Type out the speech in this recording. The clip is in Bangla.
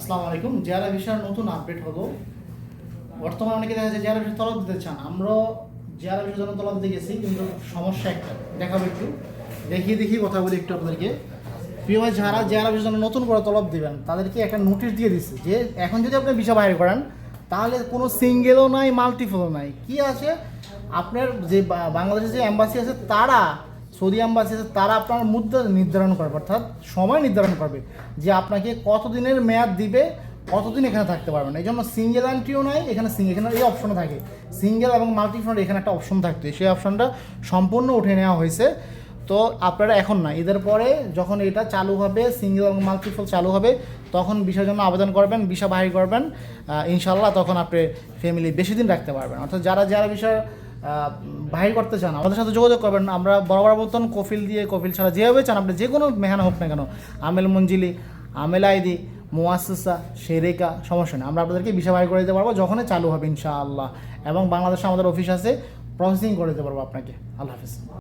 আসসালামু আলাইকুম। জেআরএ ভিসার নতুন আপডেট হলো বর্তমানে অনেকে দেখা যাচ্ছে জেআরএ ভিসা তলব দিতে চান। আমরা জেআরএ ভিসার জন্য তলব দিতে গেছি, কিন্তু সমস্যা একটা। দেখাবো একটু। দেখিয়ে দেখি কথা বলি একটু আপনাদেরকে। প্রিয় ভাই, যারা জেআরএ ভিসার জন্য নতুন করে তলব দিবেন, তাদেরকে একটা নোটিশ দিয়ে দিচ্ছে যে, এখন যদি আপনি ভিসা বাইর করেন, তাহলে কোনো সিঙ্গেলও নাই মাল্টিপলও নাই। কি আছে? আপনার যে বাংলাদেশের যে অ্যাম্বাসি আছে, তারা সৌদি অ্যাম্বাসি আছে তারা আপনার মুদ্রা নির্ধারণ করবে, অর্থাৎ সময় নির্ধারণ করবে, যে আপনাকে কতদিনের মেয়াদ দিবে, কতদিন এখানে থাকতে পারবেন এই জন্য সিঙ্গেল এন্ট্রিও নাই, এখানে এখানে এই অপশনও থাকে। সিঙ্গেল এবং মাল্টিফ্রন্ট এখানে একটা অপশন থাকতো। সেই অপশনটা সম্পূর্ণ উঠে নেওয়া হয়েছে। তো আপনারা এখন না ঈদের পরে যখন এটা চালু হবে সিঙ্গেল এবং মাল্টিফল চালু হবে, তখন বিষয়ের জন্য আবেদন করবেন বিষা বাহির করবেন ইনশাল্লাহ তখন আপনি ফ্যামিলি বেশি দিন রাখতে পারবেন। অর্থাৎ যারা যারা বিষয় বাহির করতে চান, আমাদের সাথে যোগাযোগ করবেন আমরা বরাবর মতন কফিল দিয়ে কফিল ছাড়া যেভাবে চান, আপনি যে কোনো মেহানা হোক না কেন, আমেল মঞ্জিলি, আমেল আইদি মোয়াসা শেরেকা সমস্যা নেই। আমরা আপনাদেরকে বিষয় বাহির করে দিতে পারব, যখনই চালু হবে ইনশাআল্লাহ। এবং বাংলাদেশে আমাদের অফিস আছে প্রসেসিং করে দিতে পারব আপনাকে। আল্লাহ হাফিজ।